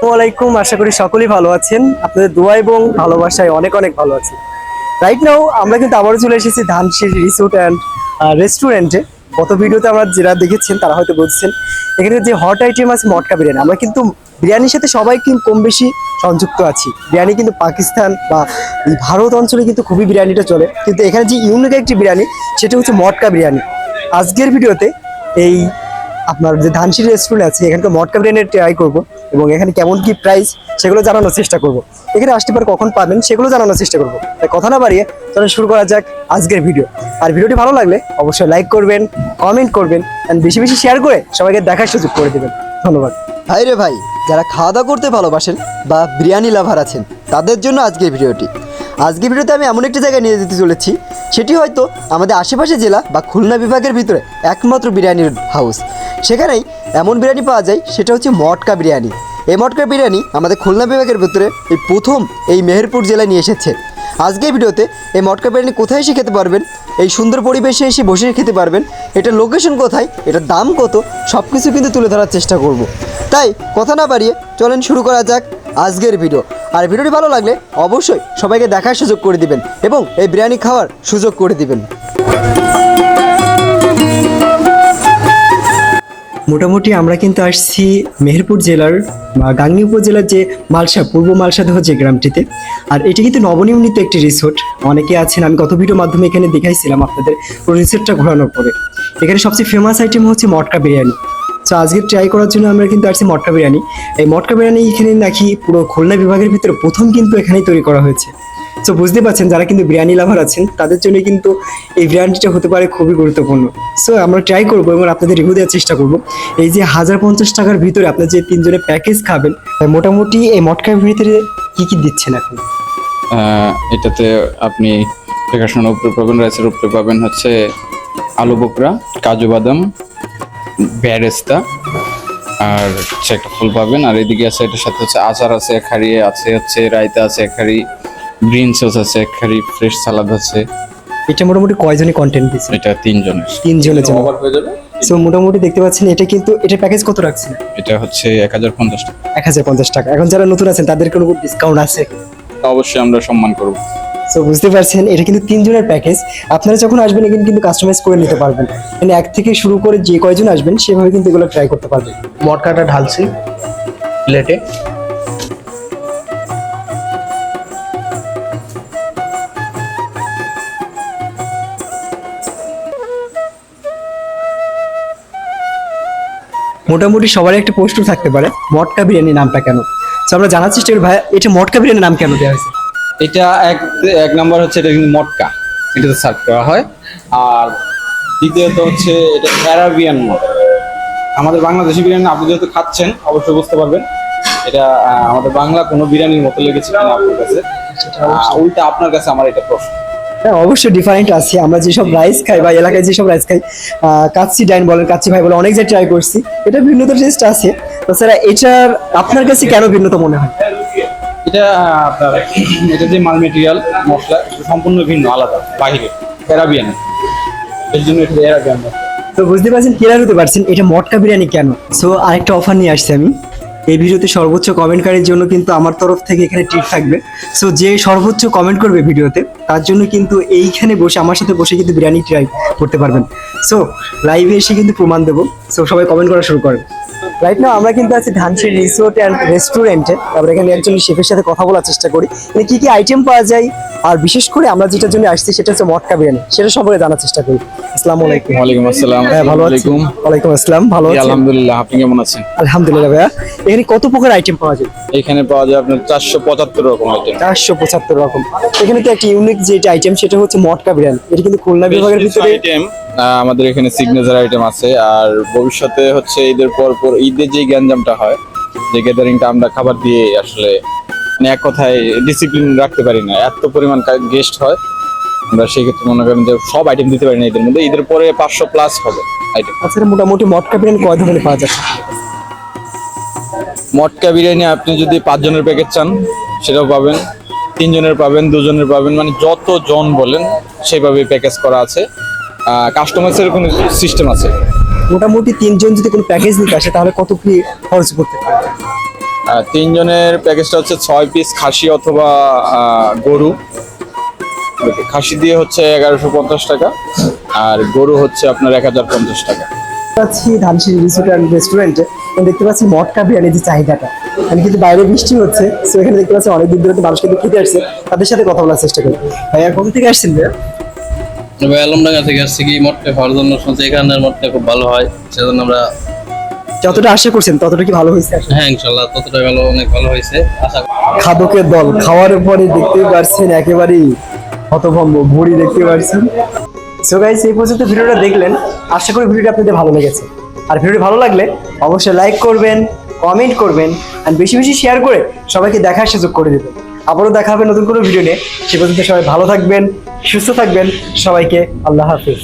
আসসালামাইকুম আশা করি সকলেই ভালো আছেন। আপনাদের দোয়া এবং ভালোবাসায় অনেক অনেক ভালো আছি। রাইট নাও আমরা কিন্তু আবারও চলে এসেছি ধানশির রিসোর্ট অ্যান্ড রেস্টুরেন্টে গত ভিডিওতে আমরা যারা দেখেছেন, তারা হয়তো বুঝছেন। এখানে যে হট আইটেম আছে, মটকা বিরিয়ানি। আমরা কিন্তু বিরিয়ানির সাথে সবাই কিন্তু কম বেশি সংযুক্ত আছি। বিরিয়ানি কিন্তু পাকিস্তান বা এই ভারত অঞ্চলে কিন্তু খুবই বিরিয়ানিটা চলে। কিন্তু এখানে যে ইউনিক একটি বিরিয়ানি, সেটা হচ্ছে মটকা বিরিয়ানি। আজকের ভিডিওতে এই আপনার যে ধানসির রেস্টুরেন্ট আছে, এখানকার মটকা বিরিয়ানি ট্রাই করব এবং এখানে কেমন কি প্রাইস সেগুলো জানানোর চেষ্টা করব। এখানে আসতে পারে কখন পাবেন সেগুলো জানানোর চেষ্টা করব। তাই কথা না বাড়িয়ে চলেন শুরু করা যাক আজকের ভিডিও আর ভিডিওটি ভালো লাগলে অবশ্যই লাইক করবেন কমেন্ট করবেন অ্যান্ড বেশি বেশি শেয়ার করে সবাইকে দেখার সুযোগ করে দেবেন। ধন্যবাদ। ভাই রে ভাই, যারা খাওয়া দাওয়া করতে ভালোবাসেন বা বিরিয়ানি লাভার আছেন, তাদের জন্য আজকের ভিডিওটি আজকের ভিডিওতে আমি এমন একটি জায়গায় নিয়ে যেতে চলেছি। সেটি হয়তো আমাদের আশেপাশে জেলা বা খুলনা বিভাগের ভিতরে একমাত্র বিরিয়ানির হাউস সেখানেই এমন বিরিয়ানি পাওয়া যায়, সেটা হচ্ছে মটকা বিরিয়ানি। এই মটকা বিরিয়ানি আমাদের খুলনা বিভাগের ভিতরে এই প্রথম এই মেহেরপুর জেলায় নিয়ে এসেছে। আজকের ভিডিওতে এই মটকা বিরিয়ানি কোথায় এসে খেতে পারবেন, এই সুন্দর পরিবেশে এসে বসে খেতে পারবেন এটা লোকেশন কোথায়, এটার দাম কত সব কিছু কিন্তু তুলে ধরার চেষ্টা করব। তাই কথা না বাড়িয়ে চলেন শুরু করা যাক আজকের ভিডিও। আর ভিডিওটি ভালো লাগলে অবশ্যই সবাইকে দেখার সুযোগ করে দিবেন এবং এই বিরিয়ানি খাওয়ার সুযোগ করে দিবেন। মোটামুটি আমরা কিন্তু আসছি মেহেরপুর জেলার বা গাংনী উপজেলার যে মালসা, পূর্ব মালসাদহ যে গ্রামটিতে। আর এটি কিন্তু নবনির্মিত একটি রিসোর্ট অনেকে আছেন, আমি গত ভিডিওর মাধ্যমে এখানে দেখাইছিলাম আপনাদের। রিসোর্টটা ঘোরানোর পরে। এখানে সবচেয়ে ফেমাস আইটেম হচ্ছে মটকা বিরিয়ানি। তো আজকে ট্রাই করার জন্য আমরা কিন্তু আসছি মটকা বিরিয়ানি। এই মটকা বিরিয়ানি এখানে নাকি পুরো খুলনা বিভাগের ভিতরে প্রথম কিন্তু এখানেই তৈরি করা হয়েছে। তো বুঝতে পারছেন যারা কিন্তু বিরিয়ানি লাভার আছেন, তাদের জন্য কিন্তু এই বিরিয়ানিটা হতে পারে খুবই গুরুত্বপূর্ণ। সো আমরা ট্রাই করব এবং আপনাদের রিভিউ দেওয়ার চেষ্টা করব। এই যে হাজার পঞ্চাশ টাকার ভিতরে আপনার যে তিনজনের প্যাকেজ খাবেন মোটামুটি এই মটকার ভিতরে কি কি দিচ্ছেন এখন এটাতে আপনি দেখাশোনার উপরে পাবেন, রাইসের উপরে পাবেন হচ্ছে আলু বোকরা, কাজু বাদাম ব্যারেস্তা। আর হচ্ছে একটা ফুল পাবেন। আর এদিকে আছে এটার সাথে হচ্ছে আচার আছে এক হাড়ি আছে হচ্ছে রায়তা আছে এক হাড়ি গ্রিন সস আছে এক হাড়ি ফ্রেশ সালাদ আছে। এটা মোটামুটি কয়জনই কন্টেন্ট দিচ্ছে এটা তিনজনের। তিনজনের জন্য। হয়ে যাবে? সো মোটামুটি দেখতে পাচ্ছেন এটা কিন্তু এটা প্যাকেজ কত রাখছেন? এটা হচ্ছে এক হাজার পঞ্চাশ টাকা। এক হাজার পঞ্চাশ টাকা। এখন যারা নতুন আছেন তাদের কোনো ডিসকাউন্ট আছে? অবশ্যই আমরা সম্মান করব। সো বুঝতে পারছেন এটা কিন্তু তিনজনের প্যাকেজ আপনারা যখন আসবেন এখানে কিন্তু কাস্টমাইজ করে নিতে পারবেন। মানে এক থেকে শুরু করে যে কয়জন আসবেন সেভাবে কিন্তু এগুলো ট্রাই করতে পারবেন। মটকাটা ঢালছি প্লেটে মোটামুটি সবার একটা প্রশ্ন থাকতে পারে মটকা বিরিয়ানি নামটা কেন? তো আমরা জানার চেষ্টা করি ভাই এটা মটকা বিরিয়ানি নাম কেন দেওয়া হয়েছে? এটা এক এক নাম্বার হচ্ছে এটা কিন্তু মটকা। এটাতে সার্ভ করা হয়। আর দ্বিতীয়ত হচ্ছে এটা অ্যারাবিয়ান মদ আমাদের বাংলাদেশি বিরিয়ানি আপনি যেহেতু খাচ্ছেন অবশ্যই বুঝতে পারবেন। এটা আমাদের বাংলা কোনো বিরিয়ানির মতো লেগেছে কিনা আপনার কাছে। উল্টা আপনার কাছে আমার এটা প্রশ্ন। হ্যাঁ অবশ্যই ডিফারেন্ট আছে। আমরা যেসব রাইস খাই বা এলাকায় যেসব রাইস খাই কাচ্চি ডাইন বলেন কাচ্চি ভাই বলেন অনেক জায়গায় ট্রাই করছি এটা ভিন্নতা টেস্ট আছে। তাছাড়া এটার আপনার কাছে কেন ভিন্নতা মনে হয়? এটা, আপনার, এটা যে মাল মেটেরিয়াল মশলা সম্পূর্ণ ভিন্ন, আলাদা, বাহিরে অ্যারাবিয়ান এর। জন্য এটা অ্যারাবিয়ান তো বুঝতে পারছেন ক্লিয়ার হতে পারছেন, এটা মটকা বিরিয়ানি কেন? সো আরেকটা অফার নিয়ে আসছি আমি। এই ভিডিওতে সর্বোচ্চ কমেন্টকারীর জন্য কিন্তু আমার তরফ থেকে এখানে ট্রিট থাকবে। সো যে সর্বোচ্চ কমেন্ট করবে ভিডিওতে, তার জন্য কিন্তু এইখানে বসে, আমার সাথে বসে কিন্তু বিরিয়ানি ট্রাই করতে পারবেন। সো লাইভে এসে কিন্তু প্রমাণ দেবো। সো সবাই কমেন্ট করা শুরু করেন। রাইট না আমরা কিন্তু আছি ধানসির রিসোর্ট অ্যান্ড রেস্টুরেন্টে তারপরে এখানে একজন শেফের সাথে কথা বলার চেষ্টা করি। কি কি আইটেম পাওয়া যায়? আর বিশেষ করে আমরা যেটার জন্য আসছি সেটা হচ্ছে মটকা বিরিয়ানি। সেটা সম্পর্কে জানার চেষ্টা করি। আসসালামু আলাইকুম। ওয়ালাইকুম আসসালাম। হ্যাঁ ভালো আলাইকুম ওয়ালাইকুম। আসসালাম। ভালো আছি। আলহামদুলিল্লাহ আপনি কেমন আছেন? আলহামদুলিল্লাহ ভাইয়া। এখানে কত প্রকার আইটেম পাওয়া যায়? এখানে পাওয়া যায় আপনার চারশো পঁচাত্তর রকম আইটেম চারশো পঁচাত্তর রকম। এখানে তো একটা ইউনিক যেটা আইটেম সেটা হচ্ছে মটকা বিরিয়ানি। এটা কিন্তু খুলনা বিভাগের ভিতরে আইটেম আমাদের এখানে সিগনেচার আইটেম আছে। আর ভবিষ্যতে হচ্ছে ঈদের পর পর ঈদের যে গ্যাঞ্জামটা হয় যে গ্যাদারিংটা আমরা খাবার দিয়ে আসলে মানে এক কথায় ডিসিপ্লিন রাখতে পারি না। এত পরিমাণ গেস্ট হয়। আমরা সেই ক্ষেত্রে মনে করেন যে সব আইটেম দিতে পারি না ঈদের মধ্যে। ঈদের পরে পাঁচশো প্লাস হবে আইটেম তাছাড়া মোটামুটি মটকা বিরিয়ানি কয় ধরনের পাওয়া যায়? মটকা বিরিয়ানি আপনি যদি পাঁচজনের প্যাকেট চান সেটাও পাবেন। তিনজনের পাবেন দুজনের পাবেন। মানে যত জন বলেন সেভাবে প্যাকেজ করা আছে। কাস্টমাইজের কোনো সিস্টেম আছে। মোটামুটি তিনজন যদি কোনো প্যাকেজ নিতে আসে তাহলে কত কি খরচ করতে পারে? তিনজনের প্যাকেজটা হচ্ছে ছয় পিস খাসি অথবা আহ, গরু। খাসি দিয়ে হচ্ছে এগারোশো পঞ্চাশ টাকা আর গরু হচ্ছে আপনার এক হাজার পঞ্চাশ টাকা। পাচ্ছি ধানসিঁড়ি রিসোর্ট অ্যান্ড রেস্টুরেন্টে দেখতে পাচ্ছি মটকা বিরিয়ানির যে চাহিদাটা। আমি কিন্তু বাইরে বৃষ্টি হচ্ছে সো এখানে দেখতে পাচ্ছি অনেক দূর দূরান্ত মানুষ কিন্তু খেতে আসছে তাদের সাথে কথা বলার চেষ্টা করি। ভাইয়া কোথা থেকে আসছেন ভাইয়া? ভাই আলমডাঙ্গা থেকে আসছি কি মটকা খাওয়ার জন্য। শুনছি এখানের মটকা খুব ভালো হয় সেজন্য আমরা যতটা আশা করছেন ততটা কি ভালো হয়েছে হ্যাঁ ইনশাল্লাহ ততটা ভালো অনেক ভালো হয়েছে। আশা খাদকের দল খাওয়ার পরে দেখতেই পারছেন একেবারেই হতভম্ব ভুড়ি দেখতে পারছেন। সো গাইস এই পর্যন্ত ভিডিওটা দেখলেন। আশা করি ভিডিওটা আপনাদের ভালো লেগেছে। আর ভিডিওটি ভালো লাগলে অবশ্যই লাইক করবেন কমেন্ট করবেন আর বেশি বেশি শেয়ার করে সবাইকে দেখার সুযোগ করে দেবেন। আবারও দেখা হবে নতুন কোনো ভিডিও নিয়ে। সে পর্যন্ত সবাই ভালো থাকবেন সুস্থ থাকবেন। সবাইকে আল্লাহ হাফিজ।